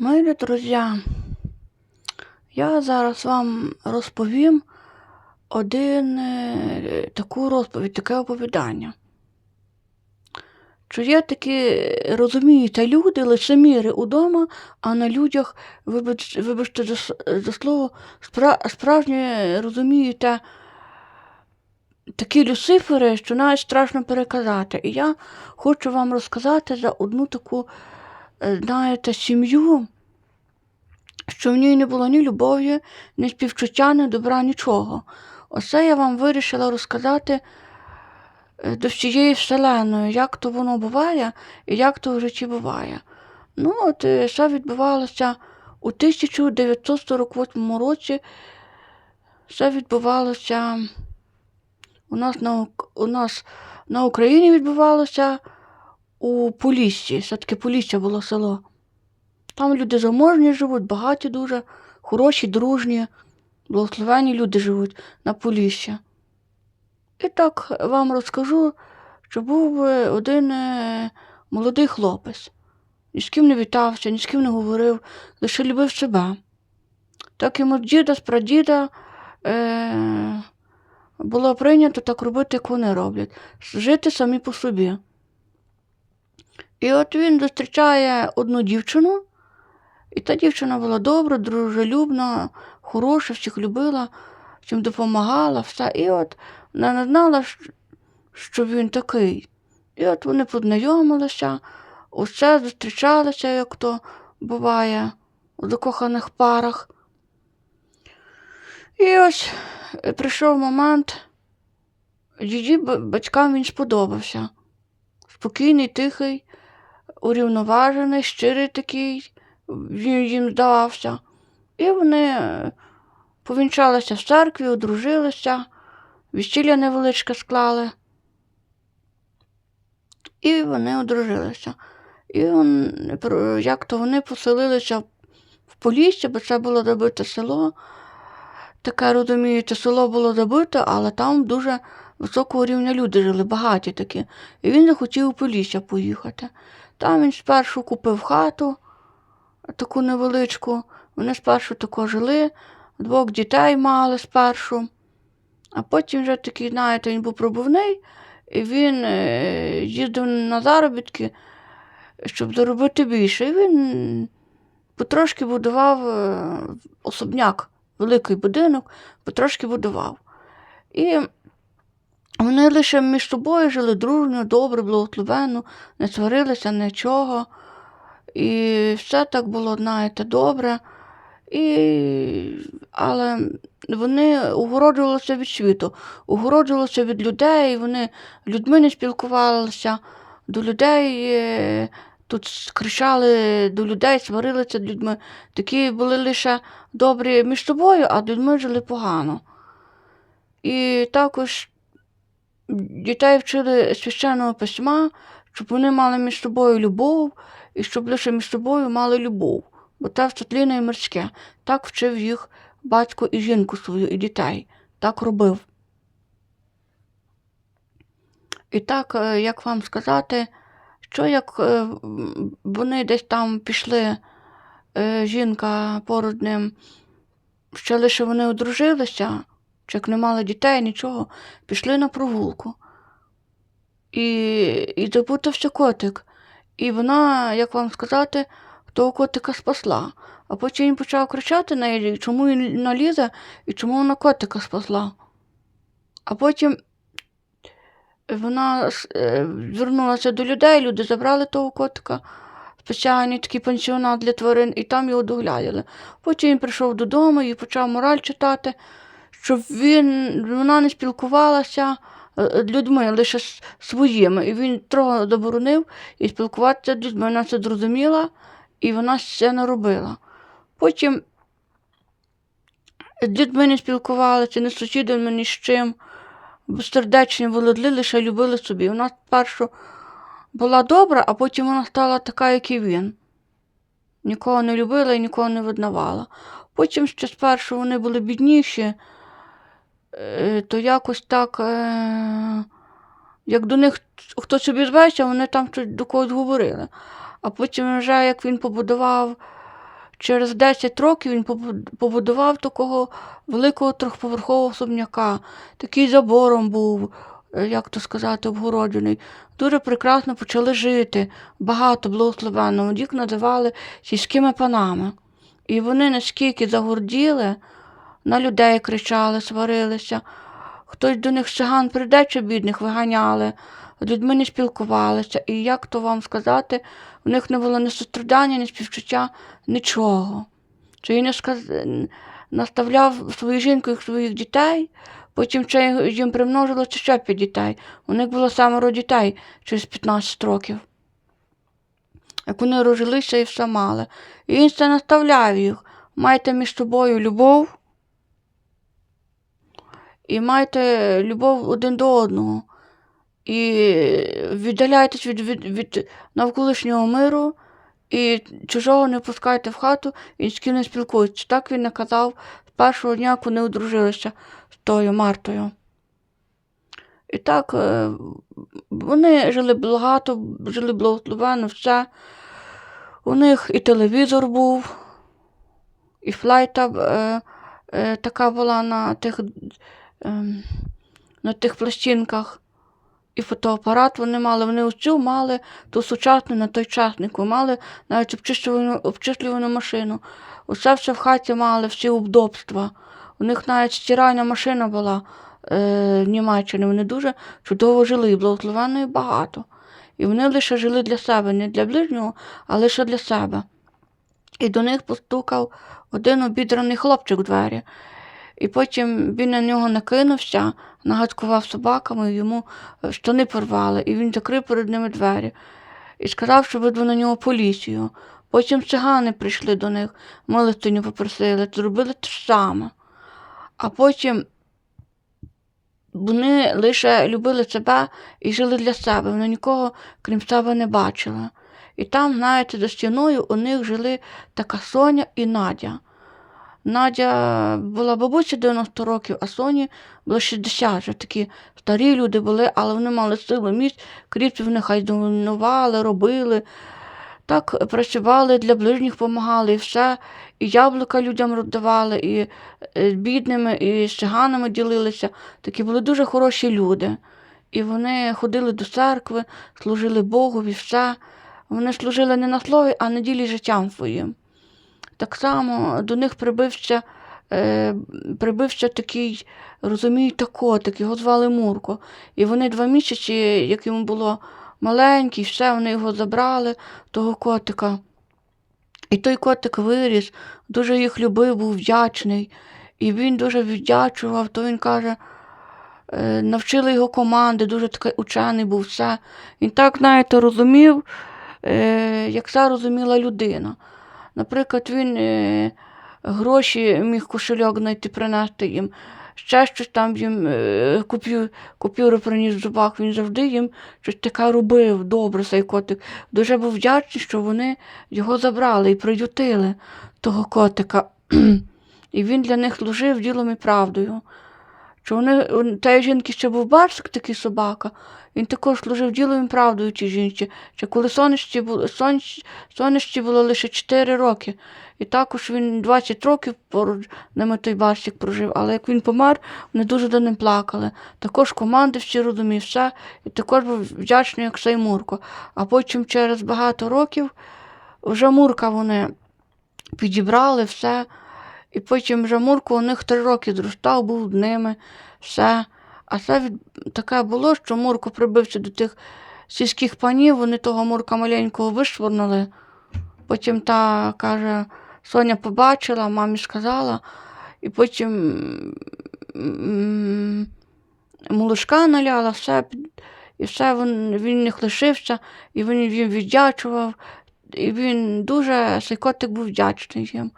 Мої друзі, я зараз вам розповім один е, таку розповідь, таке оповідання. Що є такі, розумієте, люди, лицеміри удома, а на людях, вибач, вибачте за, за слово, спра, справжні, розумієте, такі люцифери, що навіть страшно переказати. І я хочу вам розказати за одну таку, знаєте, сім'ю, що в ній не було ні любові, ні співчуття, ні добра, нічого. Оце я вам вирішила розказати е, до всієї вселеної, як то воно буває і як то в житті буває. Ну, от е, все відбувалося у 1948 році. Все відбувалося у нас на, у нас на Україні відбувалося у Поліссі. Все-таки Полісся було село. Там люди заможні живуть, багаті дуже, хороші, дружні, благословені люди живуть на Полісся. І так вам розкажу, що був один е, молодий хлопець. Ні з ким не вітався, ні з ким не говорив, лише любив себе. Так йому діда, з прадіда е, було прийнято так робити, як вони роблять, жити самі по собі. І от він зустрічає одну дівчину, і та дівчина була добра, дружелюбна, хороша, всіх любила, всім допомагала, все. І от вона не знала, що він такий. І от вони познайомилися, усе зустрічалися, як то буває у закоханих парах. І ось е, прийшов момент, її батькам він сподобався. Спокійний, тихий, урівноважений, щирий такий, він їм здавався. І вони повінчалися в церкві, одружилися, весілля невеличке склали. І вони одружилися. І як то вони поселилися в Полісся, бо це було добите село. Таке, розумієте, село було забите, але там дуже високого рівня люди жили, багаті такі. І він захотів у Полісся поїхати. Там він спершу купив хату, таку невеличку. Вони спершу тако жили, двох дітей мали спершу. А потім вже такий, знаєте, він був пробувний, і він е, їздив на заробітки, щоб заробити більше. І він потрошки будував е, особняк, великий будинок, потрошки будував. І вони лише між собою жили дружньо, добре, благословенно, не сварилися нічого. І все так було, знаєте, добре. І... Але вони угороджувалися від світу, угороджувалися від людей, вони людьми не спілкувалися, до людей тут кричали до людей, сварилися людьми. Такі були лише добрі між собою, а людьми жили погано. І також дітей вчили священного письма, щоб вони мали між собою любов, і щоб лише між собою мали любов, бо те світліне і мирське. Так вчив їх батько і жінку свою, і дітей. Так робив. І так, е, як вам сказати, що як е, вони десь там пішли, е, жінка поруч ним, ще лише вони одружилися, чи як не мали дітей, нічого, пішли на прогулку. І, і запутався котик. І вона, як вам сказати, того котика спасла. А потім він почав кричати на неї, чому він налізе і чому вона котика спасла. А потім вона е, звернулася до людей, люди забрали того котика, спеціальний такий пансіонат для тварин, і там його доглядали. Потім він прийшов додому і почав мораль читати, щоб він, вона не спілкувалася е, людьми, лише своїми. І він трохи заборонив і спілкуватися з людьми. Вона це зрозуміла, і вона це не робила. Потім з людьми не спілкувалися, ні з сусідами, ні з чим. Безсердечні володли, лише любили собі. Вона спершу була добра, а потім вона стала така, як і він. Нікого не любила і нікого не визнавала. Потім ще спершу вони були бідніші, е, то якось так, е, як до них хтось обізвався, вони там щось до когось говорили. А потім вже як він побудував через 10 років він побудував такого великого трьохповерхового особняка. Такий забором був, е, як то сказати, обгороджений. Дуже прекрасно почали жити. Багато благословенно. Їх називали сільськими панами. І вони наскільки загорділи, на людей кричали, сварилися. Хтось до них циган прийде чи бідних виганяли, людьми не спілкувалися. І як то вам сказати, у них не було ні сострадання, ні співчуття, нічого. Чи не сказ... наставляв свою жінку і своїх дітей, потім ще їм примножилося ще п'ять дітей. У них було семеро дітей через 15 років. Як вони рожилися і все мали. І він це наставляв їх. Майте між собою любов і майте любов один до одного. І віддаляйтесь від, від, від навколишнього миру, і чужого не пускайте в хату і з ким не спілкуйтесь. Так він наказав з першого дня, як вони одружилися з тою Мартою. І так е, вони жили багато, жили благословенно, все. У них і телевізор був, і флайта е, е, така була на тих, е, на тих пластинках. І фотоапарат вони мали, вони оцю мали ту сучасну на той часнику, мали навіть обчислювану, обчислювану машину. Усе все в хаті мали, всі удобства. У них навіть стиральна машина була е, в Німеччині. Вони дуже чудово жили, і благословенно і багато. І вони лише жили для себе, не для ближнього, а лише для себе. І до них постукав один обідраний хлопчик у двері. І потім він на нього накинувся, нагадкував собаками, йому е, штани порвали, і він закрив перед ними двері і сказав, що веду на нього поліцію. Потім цигани прийшли до них, милостиню попросили, зробили те ж саме. А потім вони лише любили себе і жили для себе. Вони нікого, крім себе, не бачили. І там, знаєте, за стіною у них жили така Соня і Надя. Надя була бабуся 90 років, а Соні було 60. Вже такі старі люди були, але вони мали силу місць, кріпці вони хай домінували, робили. Так працювали, для ближніх допомагали і все. І яблука людям роздавали, і е, бідними, і з чиганами ділилися. Такі були дуже хороші люди. І вони ходили до церкви, служили Богу і все. Вони служили не на слові, а на ділі життям своїм. Так само до них прибився, е, прибився такий, розумієте, котик, його звали Мурко. І вони два місяці, як йому було маленький, все, вони його забрали, того котика. І той котик виріс, дуже їх любив, був вдячний. І він дуже віддячував, то він каже, е, навчили його команди, дуже такий учений був все. Він так, знаєте, розумів, е, як це розуміла людина. Наприклад, він е, гроші міг кошельок знайти, принести їм. Ще щось там їм е, купю, купюри приніс в зубах, він завжди їм щось таке робив, добре цей котик. Дуже був вдячний, що вони його забрали і приютили, того котика. І він для них служив ділом і правдою. Що вони, тієї жінки ще був барсик, такий собака, він також служив ділом і правдою тій жінці. Ще коли сонечці було, сонч, сонечці було лише 4 роки. І також він 20 років поруч ними той барсик прожив. Але як він помер, вони дуже до ним плакали. Також команди всі розумів все, і також був вдячний, як цей Мурко. А потім через багато років вже Мурка вони підібрали все. І потім вже Мурко у них три роки зростав, був з ними, все. А це таке було, що Мурко прибився до тих сільських панів, вони того Мурка маленького вишвырнули. Потім та каже, Соня побачила, мамі сказала, і потім молочка наляла, все, і все він, він в лишився, і він їм віддячував. І він дуже, цей котик був вдячний їм.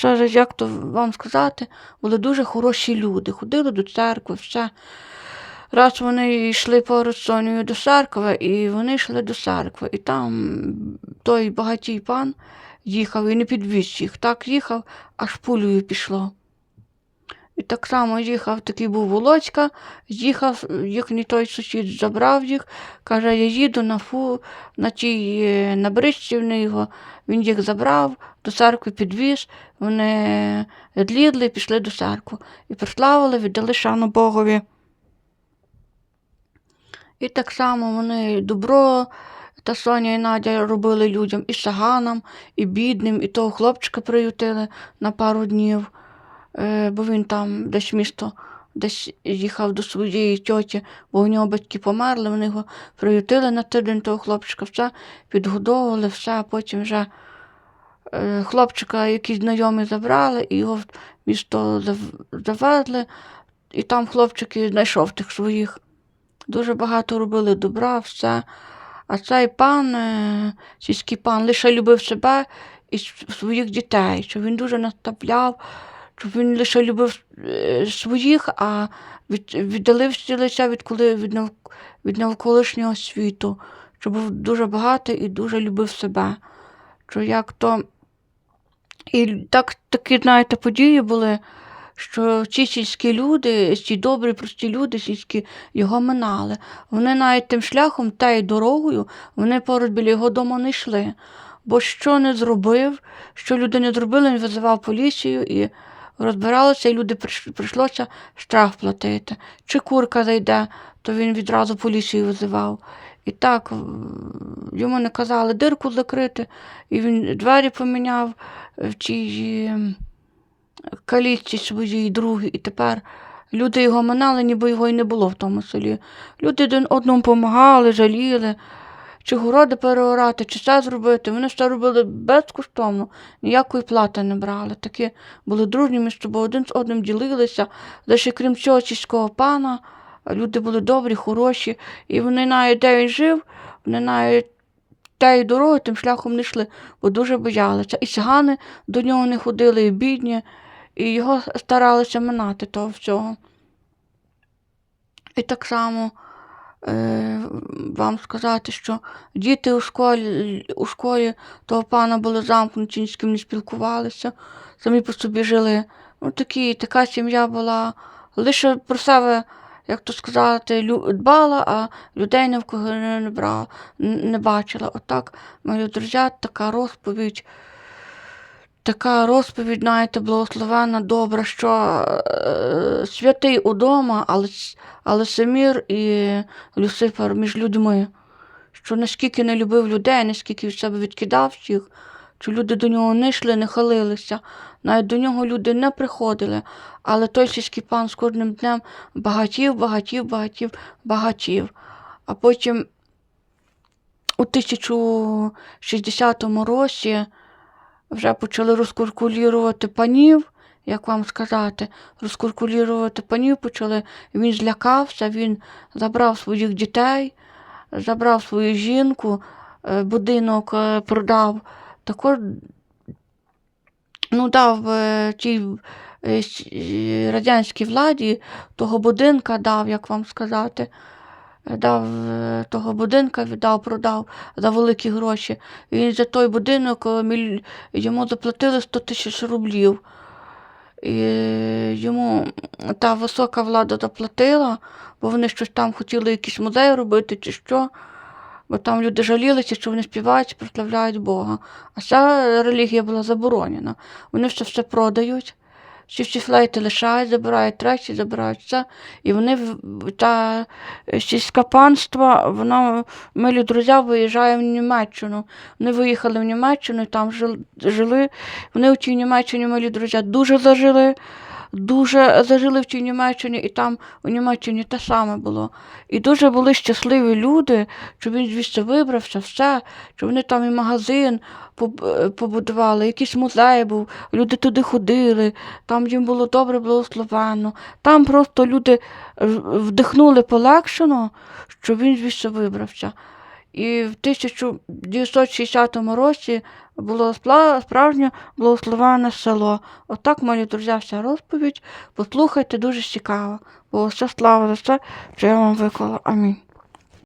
Це, як то вам сказати, були дуже хороші люди. Ходили до церкви, все. Раз вони йшли поруч з Сонею до церкви, і вони йшли до церкви. І там той багатій пан їхав і не підвіз їх. Так їхав, аж пулею пішло. І так само їхав, такий був Володька, їхав, їхній той сусід забрав їх, каже, я їду на фу, на тій е, на бричці в його. Він їх забрав, до церкви підвіз, вони злідли і пішли до церкви. І прославили, віддали шану Богові. І так само вони добро та Соня і Надя робили людям і саганам, і бідним, і того хлопчика приютили на пару днів, бо він там десь місто, десь їхав до своєї тьоті, бо у нього батьки померли, вони його приютили на тиждень того хлопчика, все підгодовували, все, а потім вже е, хлопчика якісь знайомі забрали і його в місто завезли, і там хлопчик і знайшов тих своїх. Дуже багато робили добра, все. А цей пан, е, сільський пан, лише любив себе і своїх дітей, що він дуже наставляв, щоб він лише любив е, своїх, а від, віддалився від, коли, від, нав, від навколишнього світу, що був дуже багатий і дуже любив себе. Що як то... І так, такі, знаєте, події були, що ці сільські люди, ці добрі, прості люди сільські його минали. Вони навіть тим шляхом, тією дорогою, вони поруч біля його дому не йшли. Бо що не зробив, що люди не зробили, він визивав поліцію і розбиралися, і люди прийшлося штраф платити. Чи курка зайде, то він відразу поліцію визивав. І так йому не казали дирку закрити, і він двері поміняв в тій калітці своїй другій, і тепер люди його минали, ніби його і не було в тому селі. Люди один одному допомагали, жаліли, чи городи переорати, чи це зробити. Вони все робили безкоштовно, ніякої плати не брали. Такі були дружні між собою, один з одним ділилися. Лише крім цього сільського пана, люди були добрі, хороші, і вони навіть де він жив, вони навіть тією дорогою тим шляхом не йшли, бо дуже боялися. І цигани до нього не ходили, і бідні, і його старалися минати того всього. І так само вам сказати, що діти у школі, у школі того пана були замкнуті, ні з ким не спілкувалися, самі по собі жили. Ну, такі, така сім'я була. Лише про себе, як то сказати, дбала, а людей ні в кого не, не брала, не бачила. Отак, мої друзі, така розповідь. Така розповідь, знаєте, благословенна, добра, що е, святий удома, але, але Семір і Люцифер між людьми, що наскільки не любив людей, наскільки від себе відкидав всіх, що люди до нього не йшли, не халилися, навіть до нього люди не приходили, але той сільський пан з кожним днем багатів, багатів, багатів, багатів. А потім у 1060 році вже почали розкуркулірувати панів, як вам сказати, розкуркулірувати панів почали. Він злякався, він забрав своїх дітей, забрав свою жінку, е, будинок е, продав. Також ну, дав е, тій радянській владі того будинка дав, як вам сказати. Е, Дав е, того будинка, віддав, продав за великі гроші. Він за той будинок е, йому заплатили 100 тисяч рублів. І йому та висока влада заплатила, бо вони щось там хотіли якийсь музей робити чи що. Бо там люди жалілися, що вони співають, прославляють Бога. А ця релігія була заборонена. Вони все все продають, всі всі флейти лишають, забирають треті, забирають все. І вони та е, сільське панство, воно милі друзі виїжджає в Німеччину. Вони виїхали в Німеччину, там жили. Вони у тій Німеччині, милі друзі, дуже зажили. Дуже зажили в тій Німеччині, і там у Німеччині те саме було. І дуже були щасливі люди, що він звідси вибрався, все, що вони там і магазин е, побудували, якийсь музей був, люди туди ходили, там їм було добре, благословенно. Там просто люди е, вдихнули полегшено, що він звідси вибрався. І в 1960 році було справжнє благословенне село. Отак, мої друзі, вся розповідь. Послухайте, дуже цікаво. Бо все слава за все, що я вам виклала. Амінь.